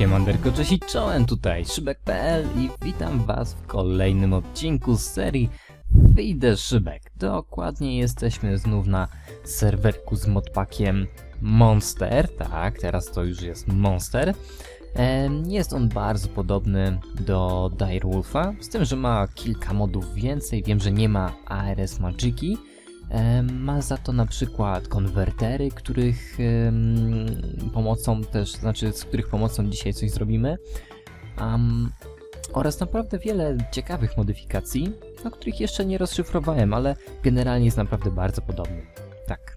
Siemanderko, cześć i czołem, tutaj Szybek.pl i witam was w kolejnym odcinku z serii Wyjdę Szybek. Dokładnie jesteśmy znów na serwerku z modpackiem Monster, tak, teraz to już jest Monster. Jest on bardzo podobny do Direwolfa, z tym, że ma kilka modów więcej, wiem, że nie ma ARS Magiki, Ma za to na przykład konwertery, których pomocą też, znaczy z których pomocą dzisiaj coś zrobimy. Am, oraz naprawdę wiele ciekawych modyfikacji, o których jeszcze nie rozszyfrowałem, ale generalnie jest naprawdę bardzo podobny. Tak.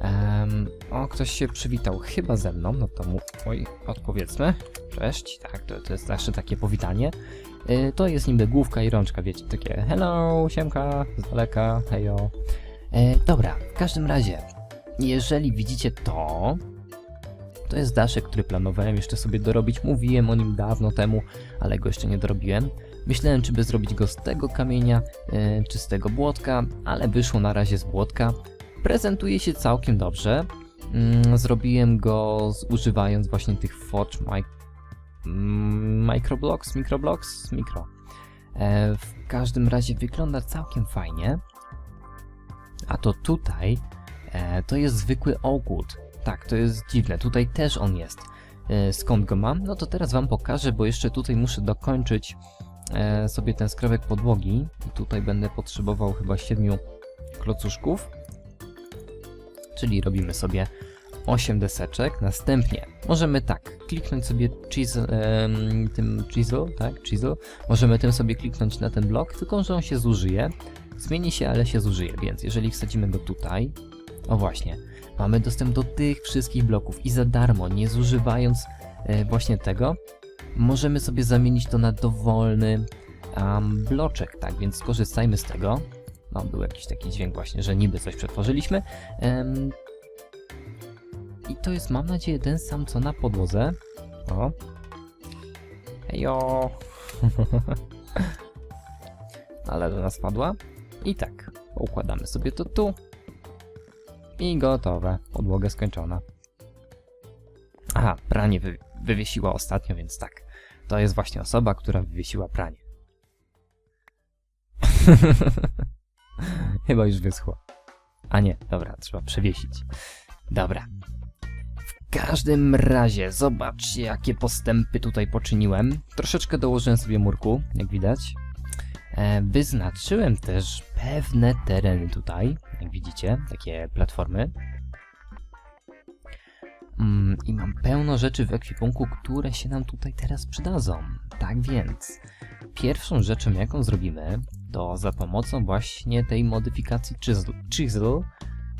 Em, o, ktoś się przywitał chyba ze mną, no to mu oj, odpowiedzmy. Cześć, tak, to, to jest zawsze takie powitanie. Y, To jest niby główka i rączka, wiecie, takie hello, siemka, z daleka, hejo. E, dobra, w każdym razie, jeżeli widzicie to, to jest daszek, który planowałem jeszcze sobie dorobić. Mówiłem o nim dawno temu, ale go jeszcze nie dorobiłem. Myślałem, czy by zrobić go z tego kamienia, e, czy z tego błotka, ale wyszło na razie z błotka. Prezentuje się całkiem dobrze. Mm, Zrobiłem go z, używając właśnie tych Forge mic mm, Microblocks, Microblocks, Micro. E, w każdym razie wygląda całkiem fajnie. A to tutaj e, to jest zwykły Oakwood. Tak, to jest dziwne. Tutaj też on jest. E, skąd go mam? No to teraz wam pokażę, bo jeszcze tutaj muszę dokończyć e, sobie ten skrawek podłogi. I tutaj będę potrzebował chyba 7 klocuszków. Czyli robimy sobie 8 deseczek. Następnie możemy tak, kliknąć sobie chisel, em, tym chisel, tak, chisel. Możemy tym sobie kliknąć na ten blok, tylko że on się zużyje. Zmieni się, ale się zużyje, więc jeżeli wsadzimy go tutaj, o właśnie, mamy dostęp do tych wszystkich bloków i za darmo, nie zużywając e, właśnie tego, możemy sobie zamienić to na dowolny um, bloczek, tak, więc skorzystajmy z tego. No, był jakiś taki dźwięk właśnie, że niby coś przetworzyliśmy. I to jest, mam nadzieję, ten sam co na podłodze. O. Hejo. Ale do nas padła. I tak, układamy sobie to tu. I gotowe. Podłoga skończona. Aha, pranie wy wywiesiła ostatnio, więc tak. To jest właśnie osoba, która wywiesiła pranie. Chyba już wyschło. A nie, dobra, trzeba przewiesić. Dobra. W każdym razie, zobaczcie, jakie postępy tutaj poczyniłem. Troszeczkę dołożyłem sobie murku, jak widać. E, Wyznaczyłem też pewne tereny tutaj, jak widzicie, takie platformy. Mm, I mam pełno rzeczy w ekwipunku, które się nam tutaj teraz przydadzą. Tak więc, pierwszą rzeczą, jaką zrobimy, to za pomocą właśnie tej modyfikacji chisel, chisel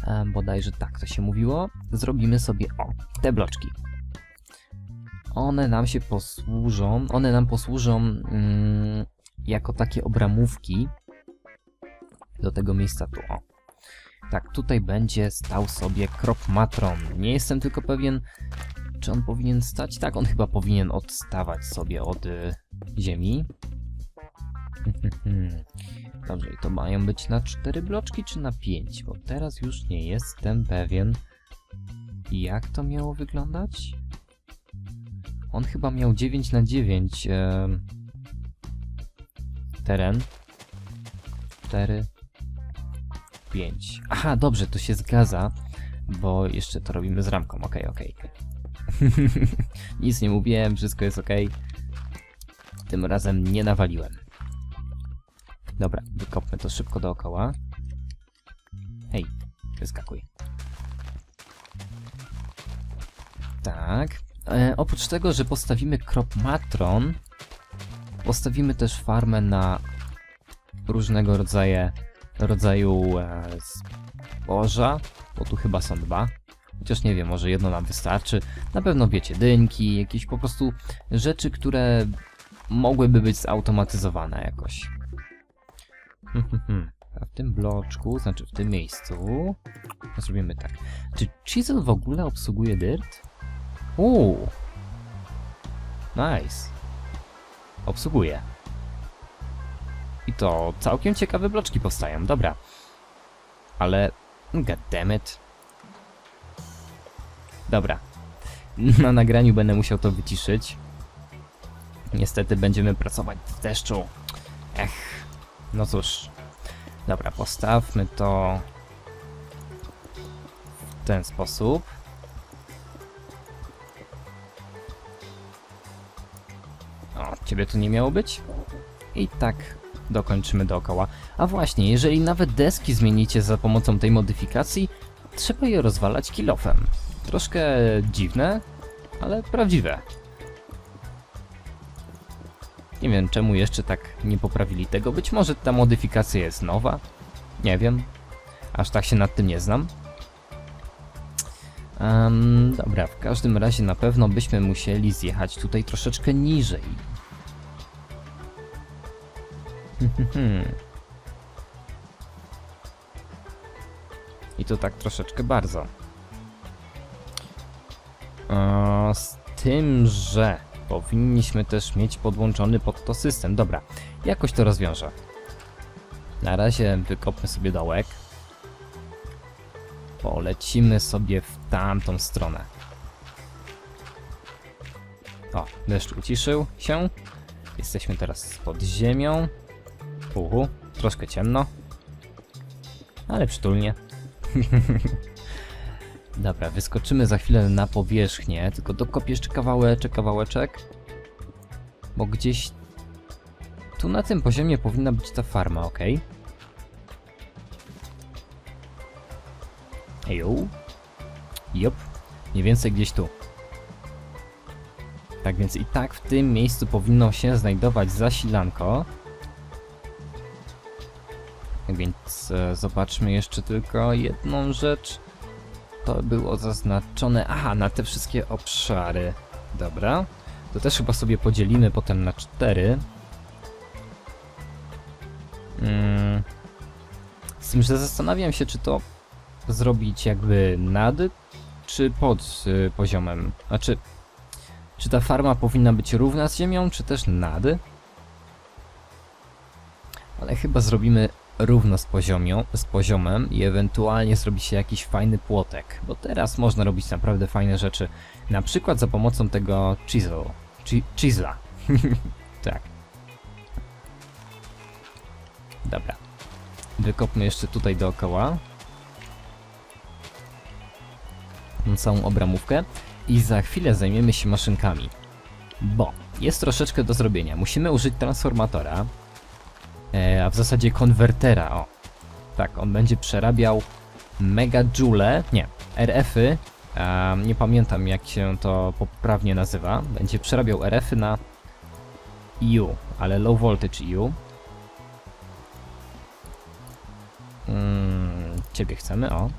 e, bodajże tak to się mówiło, zrobimy sobie, o, te bloczki. One nam się posłużą, one nam posłużą mm, jako takie obramówki do tego miejsca tu. O. Tak, tutaj będzie stał sobie krop matron. Nie jestem tylko pewien, czy on powinien stać. Tak, on chyba powinien odstawać sobie od y, ziemi. Dobrze, i to mają być na 4 bloczki czy na 5? Bo teraz już nie jestem pewien, jak to miało wyglądać. On chyba miał 9 na 9 em, teren. 4, 5. Aha, dobrze, to się zgadza, bo jeszcze to robimy z ramką. Okej. okej. Nic nie mówiłem, wszystko jest ok. Tym razem nie nawaliłem. Dobra, wykopmy to szybko dookoła. Hej, wyskakuj. Tak. E, oprócz tego, że postawimy krop matron, postawimy też farmę na różnego rodzaju, rodzaju e, zboża, bo tu chyba są dwa. Chociaż nie wiem, może jedno nam wystarczy. Na pewno wiecie, dynki, jakieś po prostu rzeczy, które mogłyby być zautomatyzowane jakoś. A w tym bloczku, znaczy w tym miejscu, zrobimy tak. Czy Chisel w ogóle obsługuje dirt? Uuu. Nice. Obsługuje. I to całkiem ciekawe bloczki powstają, dobra. Ale... goddammit. Dobra. na nagraniu będę musiał to wyciszyć. Niestety będziemy pracować w deszczu. Ech, no cóż. Dobra, postawmy to w ten sposób. Ciebie tu nie miało być? I tak dokończymy dookoła. A właśnie, jeżeli nawet deski zmienicie za pomocą tej modyfikacji, trzeba je rozwalać kilofem. Troszkę dziwne, ale prawdziwe. Nie wiem czemu jeszcze tak nie poprawili tego. Być może ta modyfikacja jest nowa. Nie wiem. Aż tak się nad tym nie znam. Em, dobra, w każdym razie na pewno byśmy musieli zjechać tutaj troszeczkę niżej. I to tak troszeczkę bardzo. E, z tym, że powinniśmy też mieć podłączony pod to system. Dobra, jakoś to rozwiążę. Na razie wykopmy sobie dołek. Polecimy sobie w tamtą stronę. O, deszcz uciszył się. Jesteśmy teraz pod ziemią. Uhu, troszkę ciemno. Ale przytulnie. Dobra, wyskoczymy za chwilę na powierzchnię, tylko dokopię jeszcze kawałeczek, kawałeczek. Bo gdzieś tu na tym poziomie powinna być ta farma, ok? Eju. Jop. Mniej więcej gdzieś tu. Tak więc i tak w tym miejscu powinno się znajdować zasilanko. E, zobaczmy jeszcze tylko jedną rzecz. To było zaznaczone. Aha, na te wszystkie obszary. Dobra. To też chyba sobie podzielimy potem na cztery. Mm. Z tym, że zastanawiam się, czy to zrobić jakby nad, czy pod y, poziomem. Znaczy, czy ta farma powinna być równa z ziemią, czy też nad? Ale chyba zrobimy równo z, poziomią, z poziomem i ewentualnie zrobi się jakiś fajny płotek, bo teraz można robić naprawdę fajne rzeczy, na przykład za pomocą tego chisel, chi, chisla. tak. Dobra. Wykopmy jeszcze tutaj dookoła. Całą obramówkę i za chwilę zajmiemy się maszynkami. Bo jest troszeczkę do zrobienia. Musimy użyć transformatora, a w zasadzie konwertera. O, tak, on będzie przerabiał megajoule, nie, RF-y, nie pamiętam jak się to poprawnie nazywa. Będzie przerabiał RF-y na EU, ale low voltage EU. Mm, ciebie chcemy, o.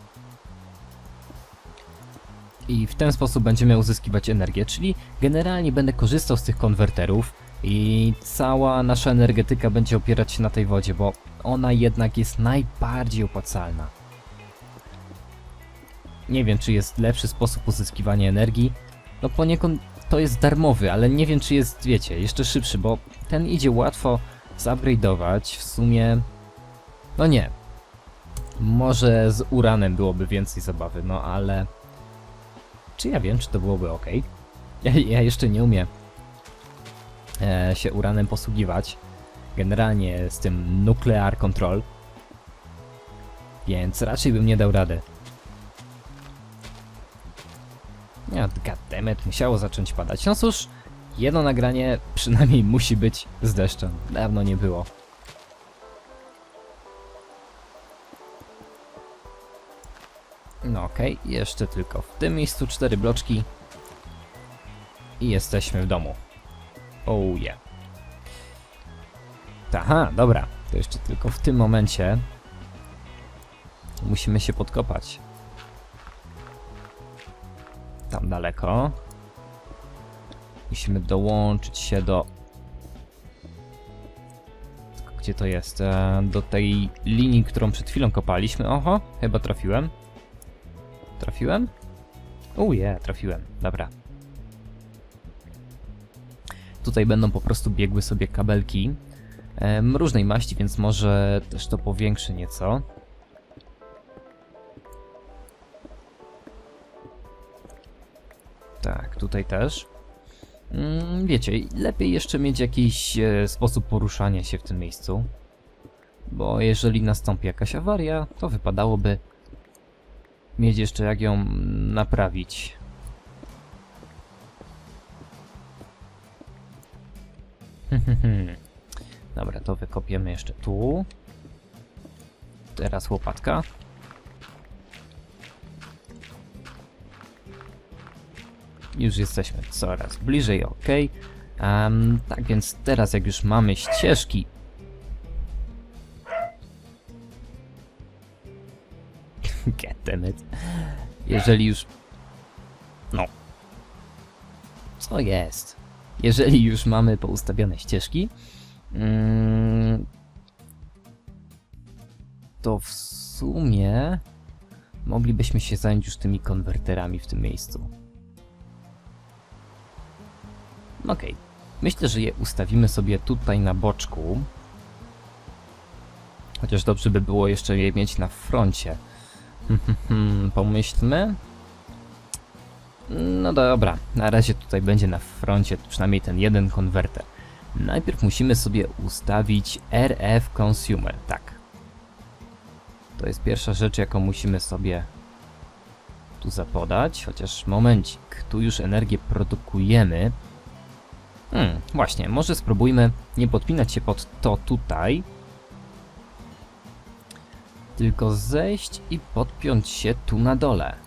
I w ten sposób będziemy uzyskiwać energię, czyli generalnie będę korzystał z tych konwerterów i cała nasza energetyka będzie opierać się na tej wodzie, bo ona jednak jest najbardziej opłacalna. Nie wiem, czy jest lepszy sposób uzyskiwania energii. No poniekąd to jest darmowy, ale nie wiem, czy jest, wiecie, jeszcze szybszy, bo ten idzie łatwo zupgrade'ować. W sumie... No nie. Może z uranem byłoby więcej zabawy, no ale... Czy ja wiem, czy to byłoby ok? Ja, ja jeszcze nie umiem się uranem posługiwać. Generalnie z tym Nuclear Control. Więc raczej bym nie dał rady. Ja, goddammit, musiało zacząć padać. No cóż, jedno nagranie przynajmniej musi być z deszczem. Dawno nie było. No okej, jeszcze tylko w tym miejscu cztery bloczki. I jesteśmy w domu. Oh yeah. Aha, dobra. To jeszcze tylko w tym momencie musimy się podkopać. Tam daleko. Musimy dołączyć się do... Gdzie to jest? E, Do tej linii, którą przed chwilą kopaliśmy. Oho, chyba trafiłem. Trafiłem? Oh yeah, trafiłem. Dobra. Tutaj będą po prostu biegły sobie kabelki różnej maści, więc może też to powiększy nieco. Tak, tutaj też. Mm, wiecie, lepiej jeszcze mieć jakiś e, sposób poruszania się w tym miejscu. Bo jeżeli nastąpi jakaś awaria, to wypadałoby mieć jeszcze jak ją naprawić. Dobra, to wykopiemy jeszcze tu. Teraz łopatka. Już jesteśmy coraz bliżej, ok. Em, tak więc teraz jak już mamy ścieżki Goddammit. Jeżeli już... No. Co jest? Jeżeli już mamy poustawione ścieżki, mm, to w sumie moglibyśmy się zająć już tymi konwerterami w tym miejscu. Okej. Myślę, że je ustawimy sobie tutaj na boczku. Chociaż dobrze by było jeszcze je mieć na froncie. Hmm, Pomyślmy. No dobra, na razie tutaj będzie na froncie przynajmniej ten jeden konwerter. Najpierw musimy sobie ustawić RF Consumer, tak. To jest pierwsza rzecz, jaką musimy sobie tu zapodać, chociaż momencik, tu już energię produkujemy. Hmm, właśnie, może spróbujmy nie podpinać się pod to tutaj, tylko zejść i podpiąć się tu na dole.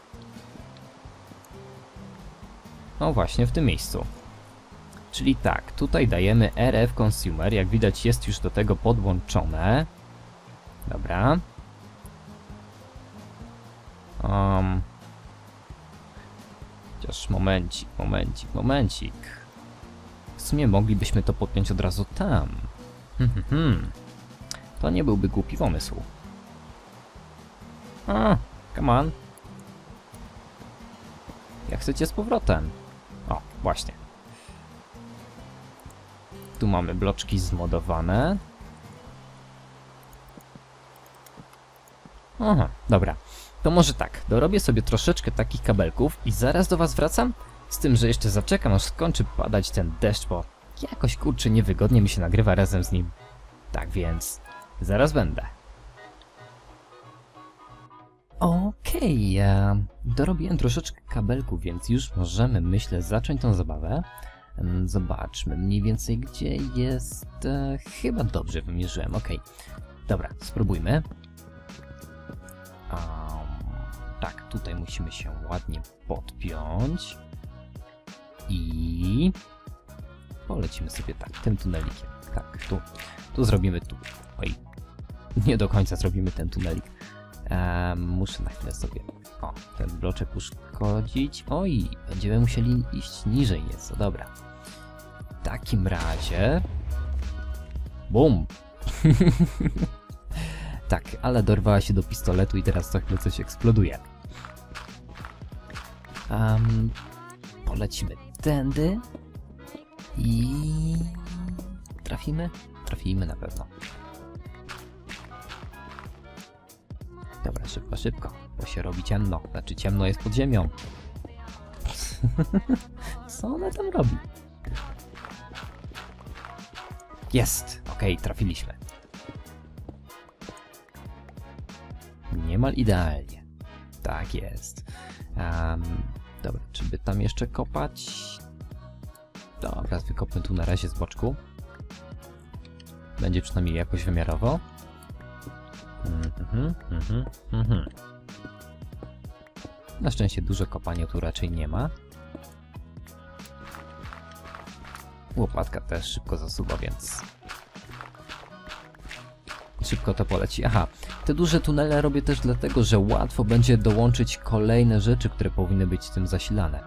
No właśnie, w tym miejscu. Czyli tak, tutaj dajemy RF Consumer, jak widać jest już do tego podłączone. Dobra. Um. Chociaż momencik, momencik, momencik. W sumie moglibyśmy to podpiąć od razu tam. Hmm, hmm, hmm. To nie byłby głupi pomysł. A, come on. Jak chcecie z powrotem? Właśnie. Tu mamy bloczki zmodowane. Aha, dobra. To może tak, dorobię sobie troszeczkę takich kabelków i zaraz do was wracam? Z tym, że jeszcze zaczekam, aż skończy padać ten deszcz, bo jakoś kurczę niewygodnie mi się nagrywa razem z nim. Tak więc, zaraz będę. Okej, e, dorobiłem troszeczkę kabelków, więc już możemy, myślę, zacząć tą zabawę. Em, Zobaczmy mniej więcej, gdzie jest... E, chyba dobrze wymierzyłem, okej. Dobra, spróbujmy. Am, tak, tutaj musimy się ładnie podpiąć. I... Polecimy sobie tak, tym tunelikiem. Tak, tu. Tu zrobimy tu. Oj, nie do końca zrobimy ten tunelik. Em, muszę na chwilę sobie o, ten bloczek uszkodzić. Oj, będziemy musieli iść niżej nieco, dobra. W takim razie... Bum! tak, ale dorwała się do pistoletu i teraz za chwilę coś eksploduje. Um, polecimy tędy i... Trafimy? Trafimy na pewno. Szybko, szybko, bo się robi ciemno. Znaczy ciemno jest pod ziemią. Co ona tam robi? Jest! Okej, trafiliśmy. Niemal idealnie. Tak jest. Em, dobra, czy by tam jeszcze kopać? Dobra, wykopmy tu na razie z boczku. Będzie przynajmniej jakoś wymiarowo. Mhm, mhm, mhm. Na szczęście dużo kopania tu raczej nie ma. Łopatka też szybko zasuwa, więc... Szybko to poleci. Aha, te duże tunele robię też dlatego, że łatwo będzie dołączyć kolejne rzeczy, które powinny być tym zasilane.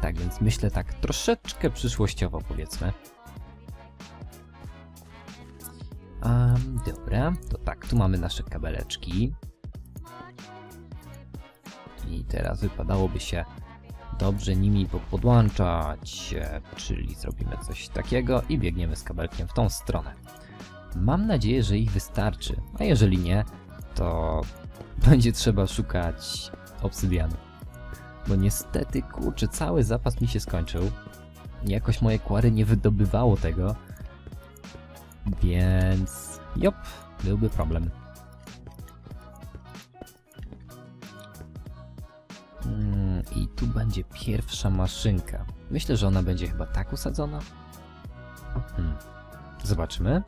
Tak więc myślę tak troszeczkę przyszłościowo powiedzmy. Dobra, to tak, tu mamy nasze kabeleczki. I teraz wypadałoby się dobrze nimi podłączać, czyli zrobimy coś takiego i biegniemy z kabelkiem w tą stronę. Mam nadzieję, że ich wystarczy, a jeżeli nie, to będzie trzeba szukać obsydianu. Bo niestety, kurczę, cały zapas mi się skończył. Jakoś moje kwary nie wydobywało tego. Więc... Jop, byłby problem. Mm, I tu będzie pierwsza maszynka. Myślę, że ona będzie chyba tak usadzona. Hmm. Zobaczymy.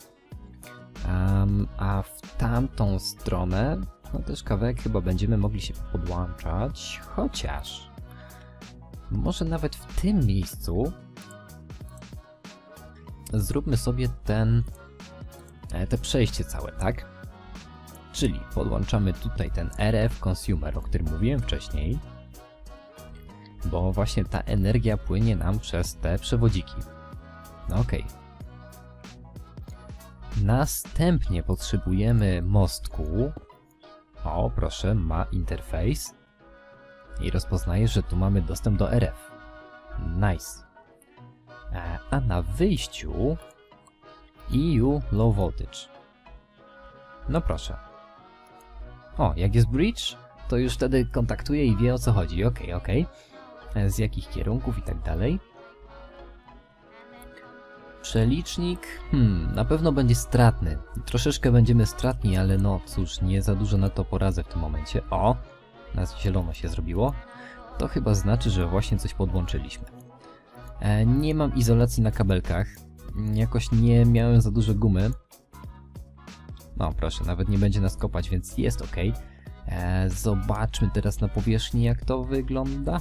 Em, a w tamtą stronę, no też kawałek chyba będziemy mogli się podłączać, chociaż może nawet w tym miejscu zróbmy sobie ten, e, te przejście całe, tak? Czyli podłączamy tutaj ten RF Consumer, o którym mówiłem wcześniej, bo właśnie ta energia płynie nam przez te przewodziki. No okej. Następnie potrzebujemy mostku. O, proszę, ma interfejs. I rozpoznaje, że tu mamy dostęp do RF. Nice. E, A na wyjściu EU Low Voltage. No proszę. O, jak jest bridge, to już wtedy kontaktuje i wie o co chodzi. Okej, okej. E, Z jakich kierunków i tak dalej. Przelicznik, hmm, na pewno będzie stratny. Troszeczkę będziemy stratni, ale no cóż, nie za dużo na to poradzę w tym momencie. O, nas zielono się zrobiło. To chyba znaczy, że właśnie coś podłączyliśmy. E, nie mam izolacji na kabelkach. Jakoś nie miałem za dużo gumy. No proszę, nawet nie będzie nas kopać, więc jest ok. E, zobaczmy teraz na powierzchni, jak to wygląda.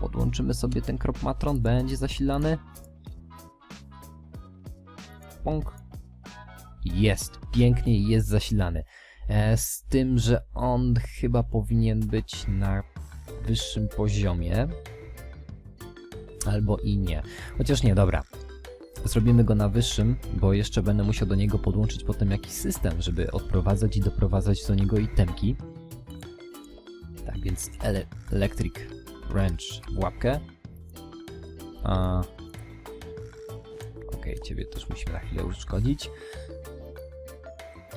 Podłączymy sobie ten kropmatron, będzie zasilany. Pąk. Jest, pięknie jest zasilany. E, z tym, że on chyba powinien być na wyższym poziomie. Albo i nie. Chociaż nie, dobra. Zrobimy go na wyższym, bo jeszcze będę musiał do niego podłączyć potem jakiś system, żeby odprowadzać i doprowadzać do niego itemki. Tak więc ele Electric Wrench w łapkę. A... Okej, ciebie też musimy na chwilę uszkodzić.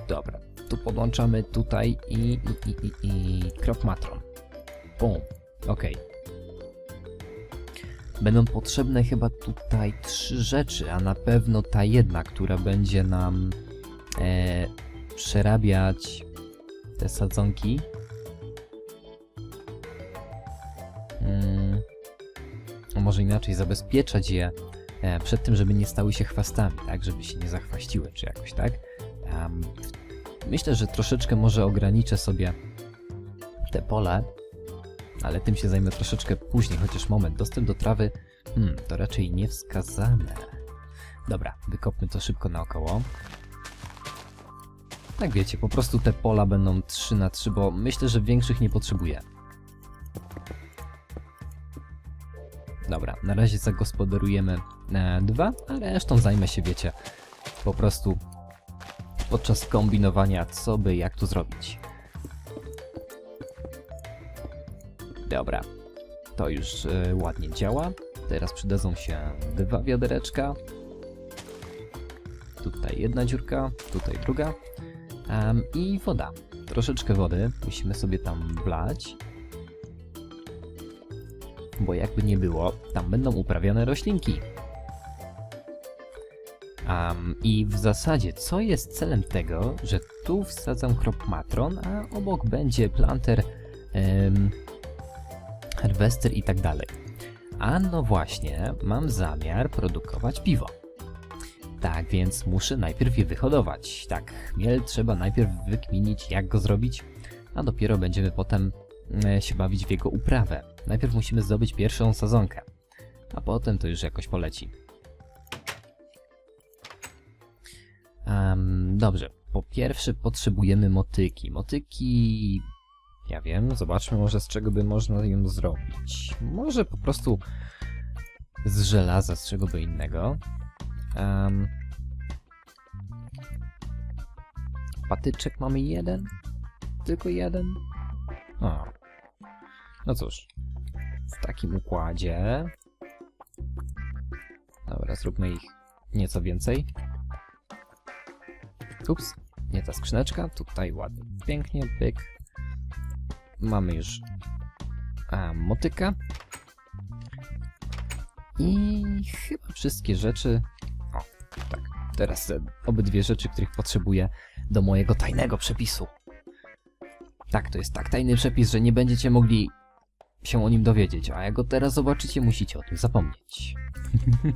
Dobra, tu podłączamy tutaj i, i, i, i, i kropmatron. Bum, okej. Będą potrzebne chyba tutaj trzy rzeczy, a na pewno ta jedna, która będzie nam e, przerabiać te sadzonki. Mm, a może inaczej, zabezpieczać je e, przed tym, żeby nie stały się chwastami, tak? Żeby się nie zachwaściły, czy jakoś tak. Em, myślę, że troszeczkę może ograniczę sobie te pole, ale tym się zajmę troszeczkę później, chociaż moment, dostęp do trawy, hmm, to raczej niewskazane. Dobra, wykopmy to szybko naokoło. Tak wiecie, po prostu te pola będą 3 na 3, bo myślę, że większych nie potrzebuję. Dobra, na razie zagospodarujemy e, dwa, a resztą zajmę się, wiecie, po prostu podczas kombinowania, co by jak tu zrobić. Dobra, to już e, ładnie działa. Teraz przydadzą się dwa wiadereczka. Tutaj jedna dziurka, tutaj druga. Em, I woda. Troszeczkę wody musimy sobie tam wlać. Bo jakby nie było, tam będą uprawiane roślinki. Am, I w zasadzie, co jest celem tego, że tu wsadzam kropmatron, a obok będzie planter, em, harvester i tak dalej. A no właśnie, mam zamiar produkować piwo. Tak więc muszę najpierw je wyhodować. Tak, chmiel trzeba najpierw wykminić, jak go zrobić, a dopiero będziemy potem e, się bawić w jego uprawę. Najpierw musimy zdobyć pierwszą sadzonkę, a potem to już jakoś poleci. Em, dobrze, po pierwsze potrzebujemy motyki. Motyki... Ja wiem, zobaczmy może z czego by można ją zrobić. Może po prostu z żelaza, z czego by innego. Em, patyczek mamy jeden? Tylko jeden? O. No cóż, w takim układzie... Dobra, zróbmy ich nieco więcej. Ups, nie ta skrzyneczka, tutaj ładnie, pięknie, pyk. Mamy już a, motyka. I chyba wszystkie rzeczy. O, tak. Teraz te obydwie rzeczy, których potrzebuję do mojego tajnego przepisu. Tak, to jest tak tajny przepis, że nie będziecie mogli się o nim dowiedzieć, a jak go teraz zobaczycie, musicie o tym zapomnieć.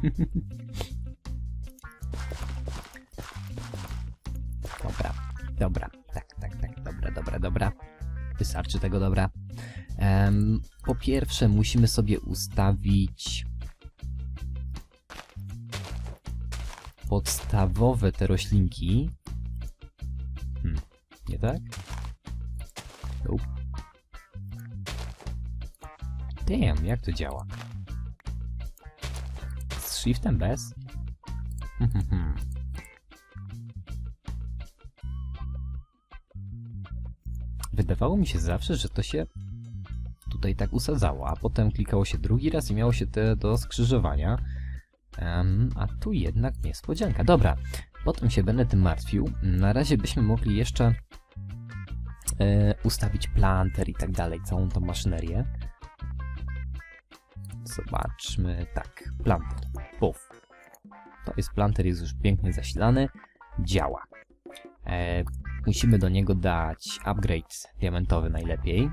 dobra, dobra, tak, tak, tak, dobra, dobra, dobra. Wystarczy tego dobra. Em, po pierwsze, musimy sobie ustawić podstawowe te roślinki. Hmm, nie tak? Nope. Damn, jak to działa? Z shiftem bez? Mhm. Wydawało mi się zawsze, że to się tutaj tak usadzało, a potem klikało się drugi raz i miało się te do skrzyżowania. Em, a tu jednak niespodzianka. Dobra, potem się będę tym martwił. Na razie byśmy mogli jeszcze e, ustawić planter i tak dalej, całą tą maszynerię. Zobaczmy, tak, planter, puf. To jest planter, jest już pięknie zasilany, działa. E, musimy do niego dać upgrade diamentowy najlepiej,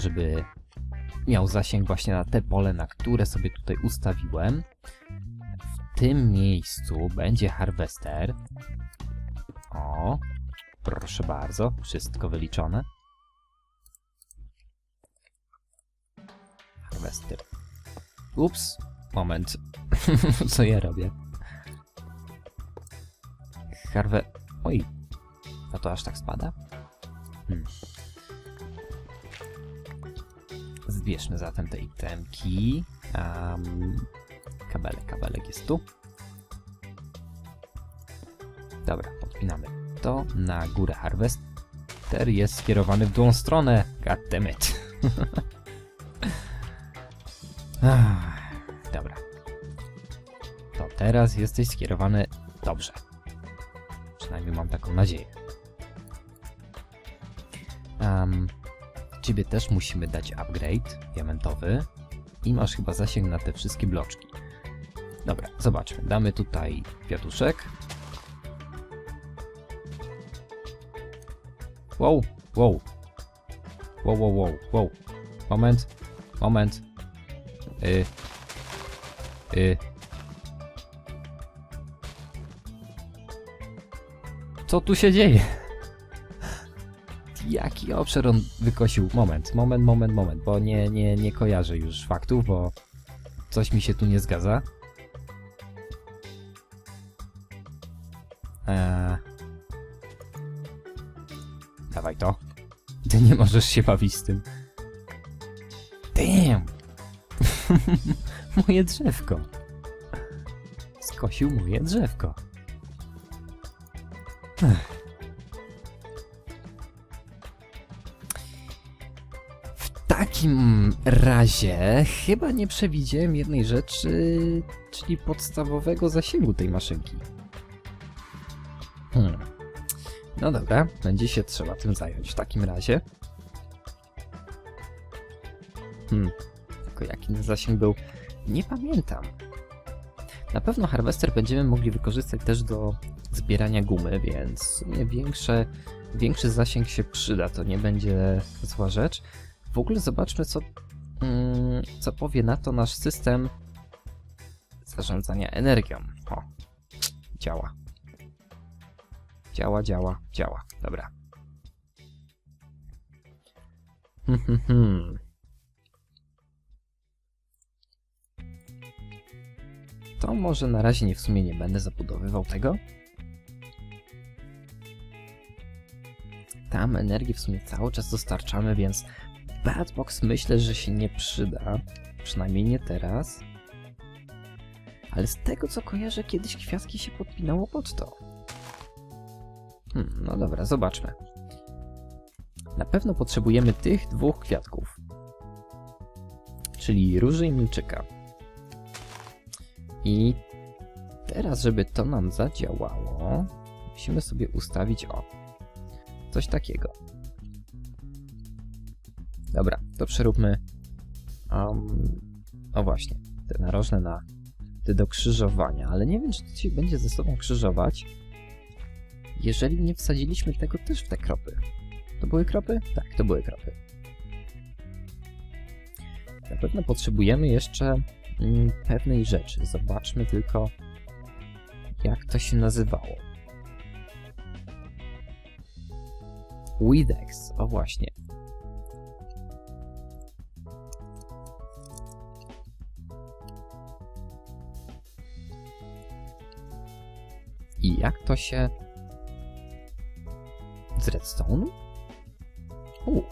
żeby miał zasięg właśnie na te pole, na które sobie tutaj ustawiłem. W tym miejscu będzie harvester. O, proszę bardzo, wszystko wyliczone. Harvester. Ups, moment. Co ja robię? Harve... Oj, a to aż tak spada? Hmm. Zbierzmy zatem te itemki. Um, kabelek, kabelek jest tu. Dobra, podpinamy to na górę harvester jest skierowany w tą stronę. Goddammit. Dobra. To teraz jesteś skierowany dobrze. Przynajmniej mam taką nadzieję. Ciebie też musimy dać upgrade diamentowy i masz chyba zasięg na te wszystkie bloczki. Dobra, zobaczmy. Damy tutaj kwiatuszek. Wow, wow. Wow, wow, wow, wow. Moment, moment. Y. Y. Co tu się dzieje? Jaki obszar on wykosił? Moment, moment, moment, moment, bo nie, nie, nie kojarzę już faktów, bo coś mi się tu nie zgadza. Eee... Dawaj to. Ty nie możesz się bawić z tym. Damn! moje drzewko. Skosił moje drzewko. Razie chyba nie przewidziałem jednej rzeczy, czyli podstawowego zasięgu tej maszynki. Hmm. No dobra, będzie się trzeba tym zająć w takim razie. Hmm, tylko jaki ten zasięg był, nie pamiętam. Na pewno harvester będziemy mogli wykorzystać też do zbierania gumy, więc większe, większy zasięg się przyda, to nie będzie zła rzecz. W ogóle zobaczmy, co, co powie na to nasz system zarządzania energią. O, działa. Działa, działa, działa. Dobra. Hmm, hmm, hmm. To może na razie nie w sumie nie będę zabudowywał tego. Tam energii w sumie cały czas dostarczamy, więc Badbox myślę, że się nie przyda. Przynajmniej nie teraz. Ale z tego co kojarzę, kiedyś kwiatki się podpinało pod to. Hmm, no dobra, zobaczmy. Na pewno potrzebujemy tych dwóch kwiatków. Czyli róży i milczyka. I teraz, żeby to nam zadziałało, musimy sobie ustawić o coś takiego. Dobra, to przeróbmy. Um, o właśnie, te narożne na te do krzyżowania, ale nie wiem, czy to się będzie ze sobą krzyżować, jeżeli nie wsadziliśmy tego też w te kropy. To były kropy? Tak, to były kropy. Na pewno potrzebujemy jeszcze mm, pewnej rzeczy. Zobaczmy tylko, jak to się nazywało. Widex, o właśnie. I jak to się... Z redstone? U.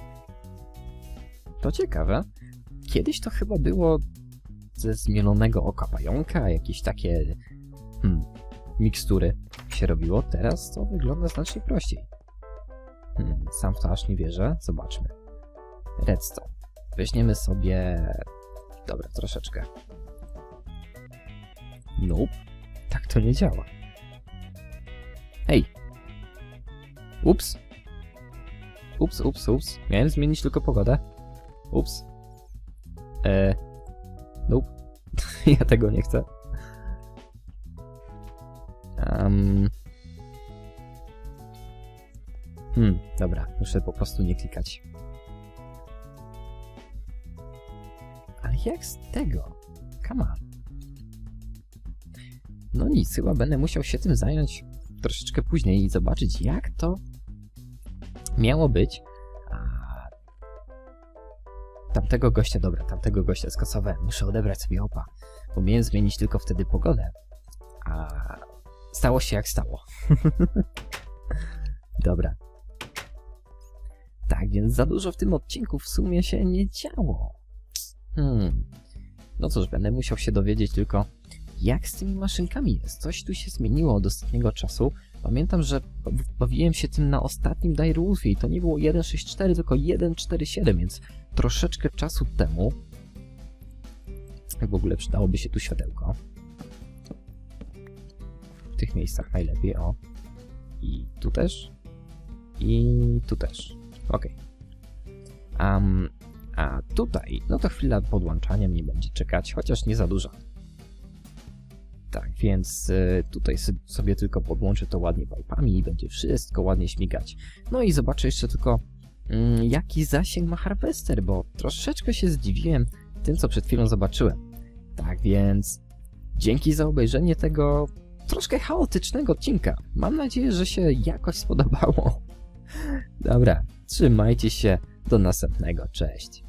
To ciekawe. Kiedyś to chyba było ze zmielonego oka pająka, jakieś takie hmm, mikstury się robiło. Teraz to wygląda znacznie prościej. Hmm, sam w to aż nie wierzę. Zobaczmy. Redstone. Weźmiemy sobie... Dobra, troszeczkę. Nope. Tak to nie działa. Hej! Ups! Ups, ups, ups. Miałem zmienić tylko pogodę. Ups. Eee. Nope. ja tego nie chcę. Um. Hmm, dobra. Muszę po prostu nie klikać. Ale jak z tego? Come on. No nic, chyba będę musiał się tym zająć troszeczkę później i zobaczyć, jak to miało być. Tamtego gościa, dobra, tamtego gościa skasowałem. Muszę odebrać sobie opa, bo miałem zmienić tylko wtedy pogodę. A stało się jak stało. dobra. Tak, więc za dużo w tym odcinku w sumie się nie działo. Hmm. No cóż, będę musiał się dowiedzieć tylko, jak z tymi maszynkami jest. Coś tu się zmieniło od ostatniego czasu. Pamiętam, że bawiłem się tym na ostatnim Direwolfie i to nie było 1.6.4, tylko 1.4.7, więc troszeczkę czasu temu. W ogóle przydałoby się tu światełko. W tych miejscach najlepiej, o. I tu też. I tu też. Ok. Um, a tutaj, no to chwila podłączania mnie będzie czekać, chociaż nie za dużo. Tak, więc y, tutaj sobie tylko podłączę to ładnie pipe'ami i będzie wszystko ładnie śmigać. No i zobaczę jeszcze tylko, mm, jaki zasięg ma Harvester, bo troszeczkę się zdziwiłem tym, co przed chwilą zobaczyłem. Tak więc, dzięki za obejrzenie tego troszkę chaotycznego odcinka. Mam nadzieję, że się jakoś spodobało. Dobra, trzymajcie się, do następnego, cześć.